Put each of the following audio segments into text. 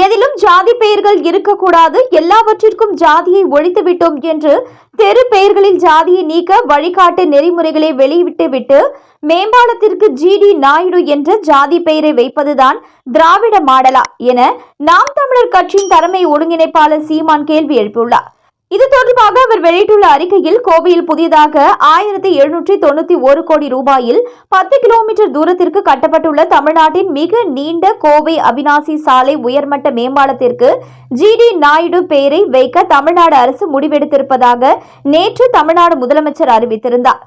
எதிலும் ஜாதி பெயர்கள் இருக்கக்கூடாது. எல்லாவற்றிற்கும் ஜாதியை ஒழித்து விட்டோம் என்று தெரு பெயர்களில் ஜாதியை நீக்க வழிகாட்டு நெறிமுறைகளை வெளியிட்டு விட்டு மேம்பாலத்திற்கு ஜிடி நாயுடு என்ற ஜாதி பெயரை வைப்பதுதான் திராவிட மாடலா என நாம் தமிழர் கட்சியின் தலைமை ஒருங்கிணைப்பாளர் சீமான் கேள்வி எழுப்பியுள்ளார். இது தொடர்பாக அவர் வெளியிட்டுள்ள அறிக்கையில் கோவையில் புதியதாக ஆயிரத்தி எழுநூற்றி தொண்ணூத்தி ஒரு கோடி ரூபாயில் பத்து கிலோமீட்டர் தூரத்திற்கு கட்டப்பட்டுள்ள தமிழ்நாட்டின் மிக நீண்ட கோவை அவினாசி சாலை உயர்மட்ட மேம்பாலத்திற்கு ஜிடி நாயுடு பெயரை வைக்க தமிழ்நாடு அரசு முடிவெடுத்திருப்பதாக நேற்று தமிழ்நாடு முதலமைச்சர் அறிவித்திருந்தார்.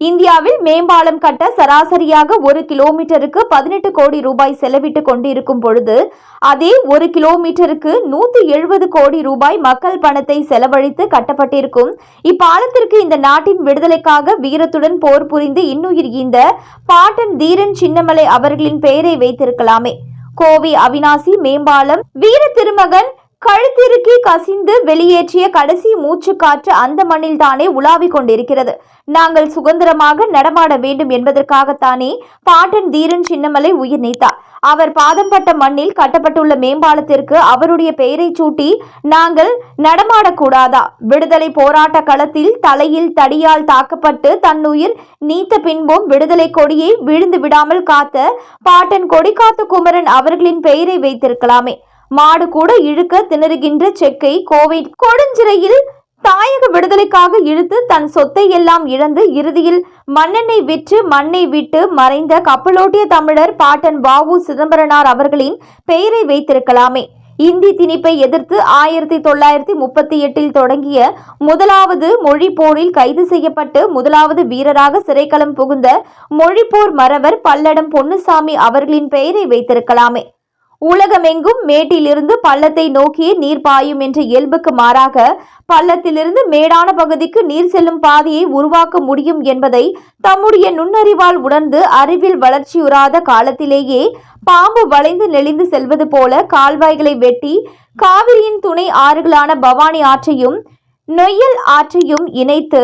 இந்தியாவில் மேம்பாலம் கட்ட சராசரியாக ஒரு கிலோமீட்டருக்கு பதினெட்டு கோடி ரூபாய் செலவிட்டு கொண்டிருக்கும் பொழுது அதே ஒரு கிலோமீட்டருக்கு நூத்தி எழுபது கோடி ரூபாய் மக்கள் பணத்தை செலவழித்து கட்டப்பட்டிருக்கும். இப்பாலத்திற்கு இந்த நாட்டின் விடுதலைக்காக வீரத்துடன் போர் புரிந்து இன்னுயிர் ஈந்த பாட்டன் தீரன் சின்னமலை அவர்களின் பெயரை வைத்திருக்கலாமே. கோவை அவினாசி மேம்பாலம் வீர திருமகன் கழுத்திருக்கி கசிந்து வெளியேற்றிய கடைசி மூச்சு காற்று அந்த மண்ணில் தானே உலாவிக் கொண்டிருக்கிறது. நாங்கள் சுதந்திரமாக நடமாட வேண்டும் என்பதற்காகத்தானே பாட்டன் தீரன் சின்னமலை உயிர் நீத்தார். அவர் பாதம் பட்ட மண்ணில் கட்டப்பட்டுள்ள மேம்பாலத்திற்கு அவருடைய பெயரை சூட்டி நாங்கள் நடமாடக்கூடாதா? விடுதலை போராட்ட களத்தில் தலையில் தடியால் தாக்கப்பட்டு தன்னுயிர் நீத்த பின்பும் விடுதலை கொடியை விழுந்து விடாமல் காத்த பாட்டன் கொடிக்காத்த குமரன் அவர்களின் பெயரை வைத்திருக்கலாமே. மாடு கூட இழுக்க திணறுகின்ற செக்கை கோவை கொடுஞ்சிறையில் தாயக விடுதலைக்காக இழுத்து தன் சொத்தை எல்லாம் இழந்து இறுதியில் மண்ணெண்ணை விற்று மண்ணை விட்டு மறைந்த கப்பலோட்டிய தமிழர் பாட்டன் வாவு சிதம்பரனார் அவர்களின் பெயரை வைத்திருக்கலாமே. இந்தி திணிப்பை எதிர்த்து ஆயிரத்தி தொள்ளாயிரத்தி முப்பத்தி எட்டில் தொடங்கிய முதலாவது மொழிப்போரில் கைது செய்யப்பட்டு முதலாவது வீரராக சிறைக்களம் புகுந்த மொழிப்போர் மறவர் பல்லடம் பொன்னுசாமி அவர்களின் பெயரை வைத்திருக்கலாமே. உலகமெங்கும் மேட்டிலிருந்து பள்ளத்தை நோக்கியே நீர் பாயும் என்ற இயல்புக்கு மாறாக பள்ளத்திலிருந்து மேடான பகுதிக்கு நீர் செல்லும் பாதையை உருவாக்க முடியும் என்பதை தம்முடைய நுண்ணறிவால் உணர்ந்து அறிவில் வளர்ச்சியுறாத காலத்திலேயே பாம்பு வளைந்து நெளிந்து செல்வது போல கால்வாய்களை வெட்டி காவிரியின் துணை ஆறுகளான பவானி ஆற்றையும் நொய்யல் ஆற்றையும் இணைத்து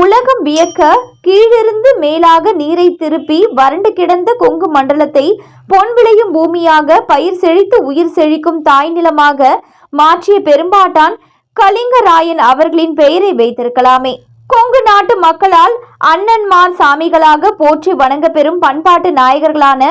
உலகம் வியக்க கீழிருந்து மேலாக நீரை திருப்பி வறண்டு கிடந்த கொங்கு மண்டலத்தை பொன் விளையும் பூமியாக பயிர் செழித்து உயிர் செழிக்கும் தாய் நிலமாக மாற்றிய பெரும்பாட்டான் கலிங்கராயன் அவர்களின் பெயரை வைத்திருக்கலாமே. கொங்கு நாட்டு மக்களால் அண்ணன்மார் சாமிகளாக போற்றி வணங்க பெறும் பண்பாட்டு நாயகர்களான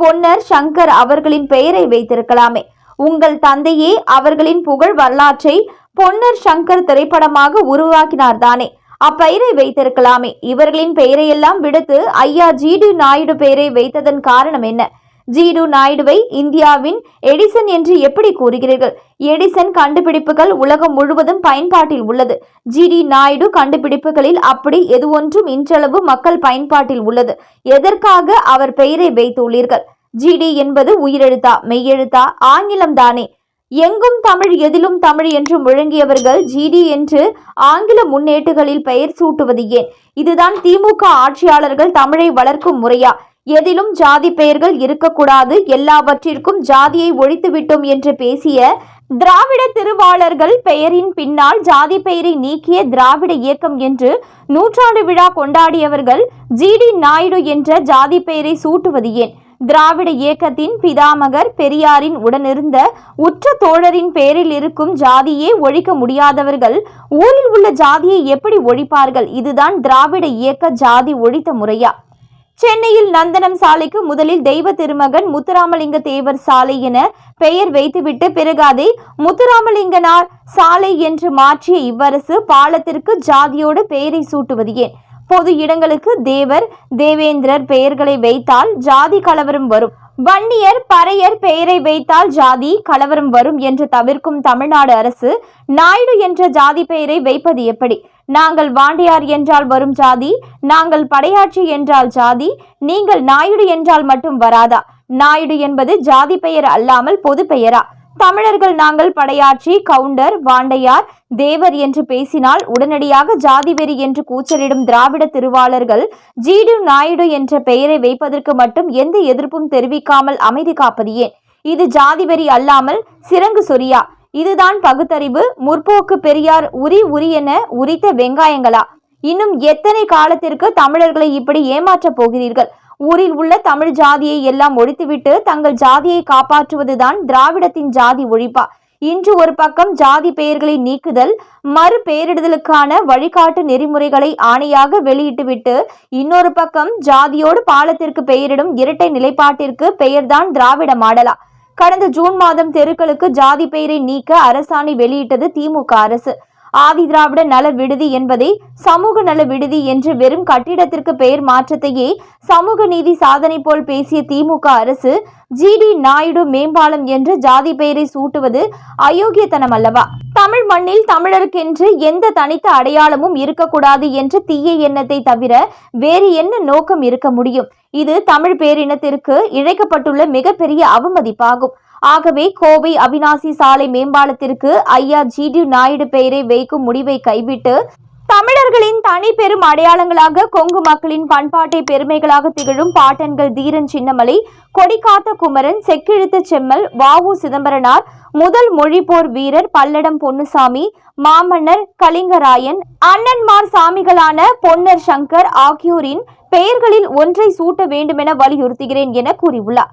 பொன்னர் சங்கர் அவர்களின் பெயரை வைத்திருக்கலாமே. உங்கள் தந்தையே அவர்களின் புகழ் வரலாற்றை பொன்னர் சங்கர் திரைப்படமாக உருவாக்கினார் தானே. அப்பெயரை வைத்திருக்கலாமே. இவர்களின் பெயரையெல்லாம் விடுத்து ஐயா ஜிடு நாயுடு பெயரை வைத்ததன் காரணம் என்ன? ஜிடு நாயுடுவை இந்தியாவின் எடிசன் என்று எப்படி கூறுகிறீர்கள்? எடிசன் கண்டுபிடிப்புகள் உலகம் முழுவதும் பயன்பாட்டில் உள்ளது. ஜிடி நாயுடு கண்டுபிடிப்புகளில் அப்படி எது ஒன்றும் இன்றளவு மக்கள் பயன்பாட்டில் உள்ளது. எதற்காக அவர் பெயரை வைத்துள்ளீர்கள்? ஜிடி என்பது உயிரெழுத்தா மெய்யெழுத்தா ஆங்கிலம் தானே. எங்கும் தமிழ் எதிலும் தமிழ் என்று முழங்கியவர்கள் ஜிடி என்று ஆங்கில முன்னேட்டுகளில் பெயர் சூட்டுவது ஏன்? இதுதான் திமுக ஆட்சியாளர்கள் தமிழை வளர்க்கும் முறையா? எதிலும் ஜாதி பெயர்கள் இருக்கக்கூடாது எல்லாவற்றிற்கும் ஜாதியை ஒழித்துவிட்டோம் என்று பேசிய திராவிட திருவாளர்கள் பெயரின் பின்னால் ஜாதி பெயரை நீக்கிய திராவிட இயக்கம் என்று நூற்றாண்டு விழா கொண்டாடியவர்கள் ஜிடி நாயுடு என்ற ஜாதி பெயரை சூட்டுவது ஏன்? திராவிட இயக்கத்தின் பிதாமகர் பெரியாரின் உடனிருந்த உற்ற தோழரின் பேரில் இருக்கும் ஜாதியே ஒழிக்க முடியாதவர்கள் ஊரில் உள்ள ஜாதியை எப்படி ஒழிப்பார்கள்? இதுதான் திராவிட இயக்க ஜாதி ஒழித்த முறையா? சென்னையில் நந்தனம் சாலைக்கு முதலில் தெய்வ திருமகன் முத்துராமலிங்க தேவர் சாலை என பெயர் வைத்துவிட்டு பிறகு அதை முத்துராமலிங்கனார் சாலை என்று மாற்றிய இவ்வரசு பாலத்திற்கு ஜாதியோடு பெயரை சூட்டுவது ஏன்? பொது இடங்களுக்கு தேவர் தேவேந்திரர் பெயர்களை வைத்தால் ஜாதி கலவரம் வரும். வன்னியர் பறையர் பெயரை வைத்தால் ஜாதி கலவரம் வரும் என்று தவிர்க்கும் தமிழ்நாடு அரசு நாயுடு என்ற ஜாதி பெயரை வைப்பது எப்படி? நாங்கள் வாண்டியார் என்றால் வரும் ஜாதி நாங்கள் படையாட்சி என்றால் ஜாதி நீங்கள் நாயுடு என்றால் மட்டும் வராதா? நாயுடு என்பது ஜாதி பெயர் அல்லாமல் பொது பெயரா? தமிழர்கள் நாங்கள் படையாட்சி கவுண்டர் வாண்டையார் தேவர் என்று பேசினால் உடனடியாக ஜாதி வெறி என்று கூச்சலிடும் திராவிட திருவாளர்கள் ஜீடு நாயுடு என்ற பெயரை வைப்பதற்கு மட்டும் எந்த எதிர்ப்பும் தெரிவிக்காமல் அமைதி காப்பது ஏன் இது ஜாதி வெறி அல்லாமல் சிறங்கு சொரியா. இதுதான் பகுத்தறிவு முற்போக்கு பெரியார் உரி உரி என உரித்த வெங்காயங்களா. இன்னும் எத்தனை காலத்திற்கு தமிழர்களை இப்படி ஏமாற்றப் போகிறீர்கள்? ஊரில் உள்ள தமிழ் ஜாதியை எல்லாம் ஒழித்துவிட்டு தங்கள் ஜாதியை காப்பாற்றுவதுதான் திராவிடத்தின் ஜாதி ஒழிப்பா. இன்று ஒரு பக்கம் ஜாதி பெயர்களை நீக்குதல் மறு பெயரிடுதலுக்கான வழிகாட்டு நெறிமுறைகளை ஆணையாக வெளியிட்டுவிட்டு இன்னொரு பக்கம் ஜாதியோடு பாலத்திற்கு பெயரிடும் இரட்டை நிலைப்பாட்டிற்கு பெயர்தான் திராவிட மாடலா. கடந்த ஜூன் மாதம் தெருக்களுக்கு ஜாதி பெயரை நீக்க அரசாணை வெளியிட்டது திமுக அரசு. ஆதி திராவிட நல விடுதி என்பதை சமூக நல விடுதி என்று வெறும் கட்டிடத்திற்கு பெயர் மாற்றத்தையே சமூக நீதி சாதனை போல் பேசிய திமுக அரசு ஜிடி நாயுடு மேம்பாலம் என்று ஜாதி பெயரை சூட்டுவது அயோக்கியத்தனம் அல்லவா? தமிழ் மண்ணில் தமிழருக்கென்று எந்த தனித்த அடையாளமும் இருக்கக்கூடாது என்ற தீய எண்ணத்தை தவிர வேறு என்ன நோக்கம் இருக்க முடியும்? இது தமிழ் பேரினத்திற்கு இழைக்கப்பட்டுள்ள மிகப்பெரிய அவமதிப்பாகும். ஆகவே கோவை அவினாசி சாலை மேம்பாலத்திற்கு ஐயா ஜிடி நாயுடு பெயரை வைக்கும் முடிவை கைவிட்டு தமிழர்களின் தனி பெரும் அடையாளங்களாக கொங்கு மக்களின் பண்பாட்டை பெருமைகளாக திகழும் பாட்டன்கள் தீரன் சின்னமலை கொடிக்காத்த குமரன் செக்கிழுத்த செம்மல் வாவு சிதம்பரனார் முதல் மொழிப்போர் வீரர் பல்லடம் பொன்னுசாமி மாமன்னர் கலிங்கராயன் அண்ணன்மார் சாமிகளான பொன்னர் சங்கர் ஆகியோரின் பெயர்களில் ஒன்றை சூட்ட வேண்டுமென வலியுறுத்துகிறேன் என கூறியுள்ளார்.